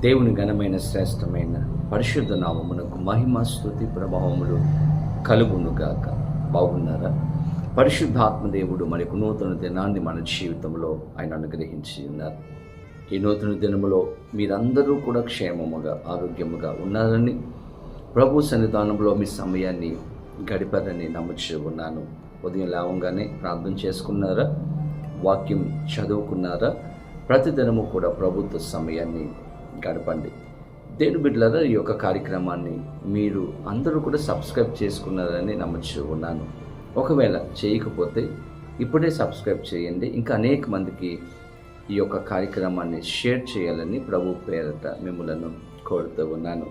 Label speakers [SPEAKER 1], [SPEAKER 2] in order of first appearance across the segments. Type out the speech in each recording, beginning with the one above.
[SPEAKER 1] దేవుని ఘనమైన శ్రేష్టమైన పరిశుద్ధ నామమునకు మహిమ స్థుతి ప్రభావములు కలుగునుగాక. బాగున్నారా? పరిశుద్ధాత్మదేవుడు మనకు నూతన దినాన్ని మన జీవితంలో ఆయన అనుగ్రహించి ఉన్నారు. ఈ నూతన దినములో మీరందరూ కూడా క్షేమముగా ఆరోగ్యముగా ఉన్నారని ప్రభు సన్నిధానంలో మీ సమయాన్ని గడిపారని నమ్ముచూ ఉన్నాను. ఉదయం లేవంగానే ప్రార్థన చేసుకున్నారా? వాక్యం చదువుకున్నారా? ప్రతిదినము కూడా ప్రభుత్వ సమయాన్ని గడపండి. దేని బిడ్డలారా ఈ యొక్క కార్యక్రమాన్ని మీరు అందరూ కూడా సబ్స్క్రైబ్ చేసుకున్నారని నమ్మచ్చు ఉన్నాను. ఒకవేళ చేయకపోతే ఇప్పుడే సబ్స్క్రైబ్ చేయండి. ఇంకా అనేక మందికి ఈ యొక్క కార్యక్రమాన్ని షేర్ చేయాలని ప్రభు పేరట మిమ్మలను కోరుతూ ఉన్నాను.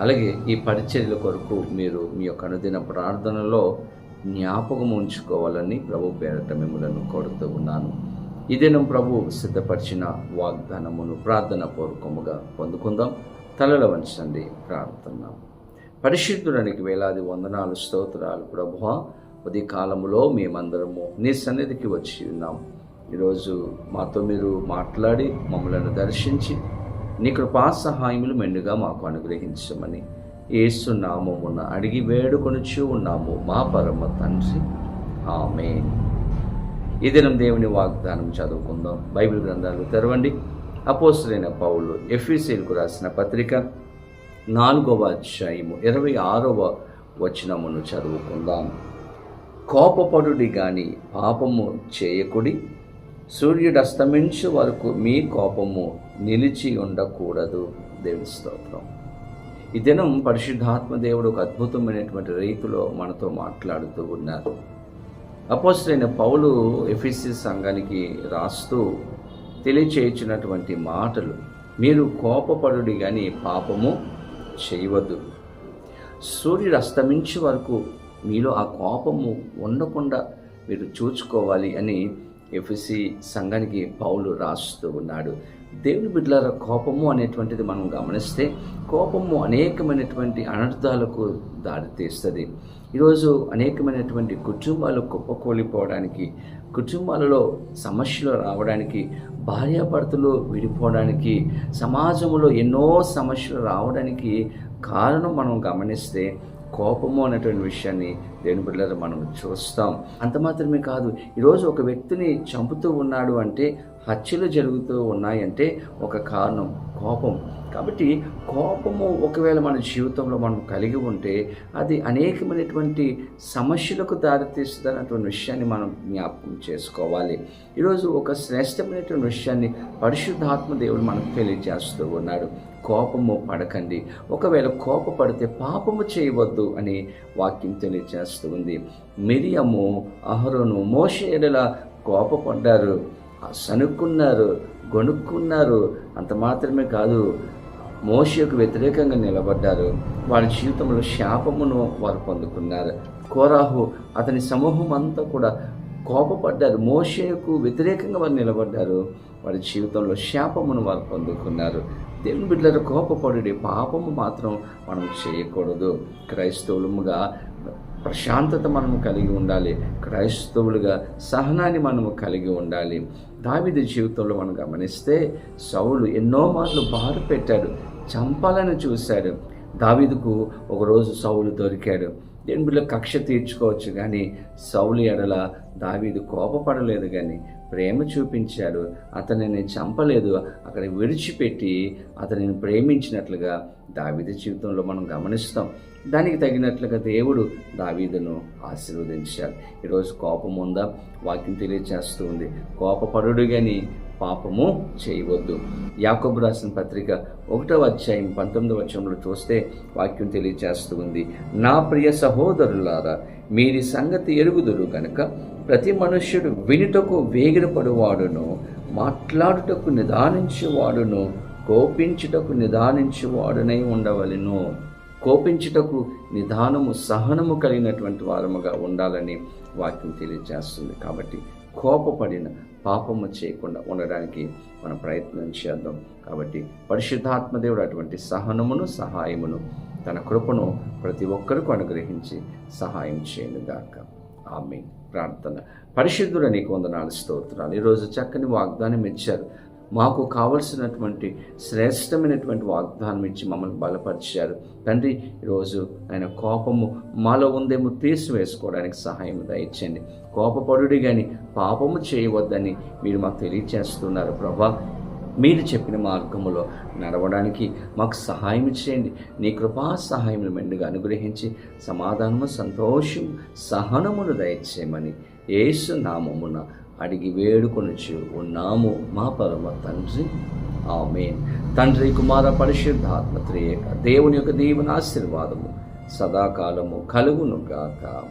[SPEAKER 1] అలాగే ఈ పరిచర్యల కొరకు మీరు మీ యొక్క అనుదిన ప్రార్థనలో జ్ఞాపకం ఉంచుకోవాలని ప్రభు పేరట మిమ్మలను కోరుతూ ఉన్నాను. ఈ దినం ప్రభు సిద్ధపరిచిన వాగ్దానమును ప్రార్థన పూర్వకముగా పొందుకుందాం. తలలో వంచండి ప్రార్థన పరిశుద్ధుడానికి వేలాది వందనాలు స్తోత్రాలు ప్రభు ఉదయ కాలములో మేమందరము నీ సన్నిధికి వచ్చి ఉన్నాం. ఈరోజు మాతో మీరు మాట్లాడి మమ్మలను దర్శించి నీ కృపా సహాయములు మెండుగా మాకు అనుగ్రహించమని ఏసునామమున అడిగి వేడుకొనుచూ ఉన్నాము మా పరమ తండ్రి. ఆమె ఈ దినం దేవుని వాగ్దానం చదువుకుందాం. బైబిల్ గ్రంథాలు తెరవండి. అపోస్తులైన పౌలు ఎఫ్ఈసీలకు రాసిన పత్రిక నాలుగవ అధ్యాయము ఇరవై ఆరవ వచనమును చదువుకుందాం. కోపపడుడి గాని పాపము చేయకుడి. సూర్యుడు అస్తమించు వరకు మీ కోపము నిలిచి ఉండకూడదు. దేవుని స్తోత్రం. ఈ దినం పరిశుద్ధాత్మ దేవుడు ఒక అద్భుతమైనటువంటి రీతిలో మనతో మాట్లాడుతూ ఉన్నారు. అపోస్తులైన పౌలు ఎఫిసి సంఘానికి రాస్తూ తెలియచేయించినటువంటి మాటలు మీరు కోపపడుడి కానీ పాపము చేయవద్దు. సూర్యుడు అస్తమించే వరకు మీలో ఆ కోపము ఉండకుండా మీరు చూసుకోవాలి అని ఎఫ్సి సంఘానికి పౌలు రాస్తూ ఉన్నాడు. దేవుని బిడ్డల కోపము అనేటువంటిది మనం గమనిస్తే కోపము అనేకమైనటువంటి అనర్థాలకు దారితీస్తుంది ఈరోజు అనేకమైనటువంటి కుటుంబాలు కుప్పకూలిపోవడానికి కుటుంబాలలో సమస్యలు రావడానికి భార్యాభర్తలు విడిపోవడానికి సమాజంలో ఎన్నో సమస్యలు రావడానికి కారణం మనం గమనిస్తే కోపము అనేటువంటి విషయాన్ని దేని బిడ్డలు మనం చూస్తాం. అంత మాత్రమే కాదు ఈరోజు ఒక వ్యక్తిని చంపుతూ ఉన్నాడు అంటే హత్యలు జరుగుతూ ఉన్నాయంటే ఒక కారణం కోపం. కాబట్టి కోపము ఒకవేళ మన జీవితంలో మనం కలిగి ఉంటే అది అనేకమైనటువంటి సమస్యలకు దారితీస్తుంది అన్నటువంటి విషయాన్ని మనం జ్ఞాపకం చేసుకోవాలి. ఈరోజు ఒక శ్రేష్టమైనటువంటి విషయాన్ని పరిశుద్ధాత్మ దేవుడు మనకు తెలియజేస్తూ ఉన్నాడు. కోపము పడకండి. ఒకవేళ కోపపడితే పాపము చేయవద్దు అని వాక్యం తెలియజేస్తూ ఉంది. మిరియము అహరోను మోషేడలా కోపపడ్డారు. సనుక్కున్నారు గొనుక్కున్నారు అంత మాత్రమే కాదు మోషకు వ్యతిరేకంగా నిలబడ్డారు. వారి జీవితంలో శాపమును వారు పొందుకున్నారు. కోరాహు అతని సమూహం అంతా కూడా కోపపడ్డారు. మోషకు వ్యతిరేకంగా వారు నిలబడ్డారు. వారి జీవితంలో శాపమును వారు పొందుకున్నారు. దేవుని బిడ్డల కోపపడి పాపము మాత్రం మనం చేయకూడదు. క్రైస్తవులముగా ప్రశాంతత మనము కలిగి ఉండాలి. క్రైస్తవులుగా సహనాన్ని మనము కలిగి ఉండాలి. దావిది జీవితంలో మనం గమనిస్తే సౌలు ఎన్నో మార్లు బారు పెట్టాడు. చంపాలని చూశాడు. దావిదుకు ఒకరోజు సౌలు దొరికాడు. దేని కక్ష తీర్చుకోవచ్చు కానీ సౌలు ఎడల దావీదు కోపపడలేదు కానీ ప్రేమ చూపించాడు. అతనిని చంపలేదు. అక్కడ విడిచిపెట్టి అతనిని ప్రేమించినట్లుగా దావీద జీవితంలో మనం గమనిస్తాం. దానికి తగినట్లుగా దేవుడు దావీదును ఆశీర్వదించాడు. ఈరోజు కోపం ఉందా? వాక్యం తెలియజేస్తూ ఉంది. కోపపరుడు కానీ పాపము చేయవద్దు. యాకబు రాసిన పత్రిక ఒకటో అధ్యాయం పంతొమ్మిదవ వచ్చంలో చూస్తే వాక్యం తెలియజేస్తూ ఉంది. నా ప్రియ సహోదరులారా మీరి సంగతి ఎరుగుదురు కనుక ప్రతి మనుష్యుడు వినుటకు వేగిరపడువాడును మాట్లాడుటకు నిదానించేవాడును కోపించుటకు నిదానించేవాడునై ఉండవలెను. కోపించుటకు నిదానము సహనము కలిగినటువంటి వారముగా ఉండాలని వాక్యం తెలియజేస్తుంది. కాబట్టి కోపపడిన పాపము చేయకుండా ఉండడానికి మనం ప్రయత్నం చేద్దాం. కాబట్టి పరిశుద్ధాత్మదేవుడు అటువంటి సహనమును సహాయమును తన కృపను ప్రతి ఒక్కరికి అనుగ్రహించి సహాయం చేయనుగాక ఆమె ప్రార్థన. పరిశుద్ధుడ నీకు వందనాలు స్తోత్రాలు. ఈరోజు చక్కని వాగ్దానం ఇచ్చారు. మాకు కావలసినటువంటి శ్రేష్టమైనటువంటి వాగ్దానం ఇచ్చి మమ్మల్ని బలపరిచారు. తండ్రి ఈరోజు ఆయన కోపము మాలో ఉందేమో తీసివేసుకోవడానికి సహాయం దయచండి కోపపడుడి కానీ పాపము చేయవద్దని మీరు మాకు తెలియచేస్తున్నారు. ప్రభా మీరు చెప్పిన మార్గములో నడవడానికి మాకు సహాయం చేయండి. నీ కృపా సహాయం మెండుగా అనుగ్రహించి సమాధానము సంతోషం సహనమును దయచేయమని యేసు నామమున అడిగి వేడుకొనుచు ఉన్నాము. మా పరమ తండ్రి. ఆమె తండ్రి కుమార పరిశుద్ధాత్మ త్రియేక దేవుని యొక్క దేవుని ఆశీర్వాదము సదాకాలము కలుగును గాక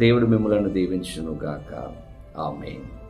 [SPEAKER 1] దేవుడు మిమ్మలను దీవించునుగాక. గాక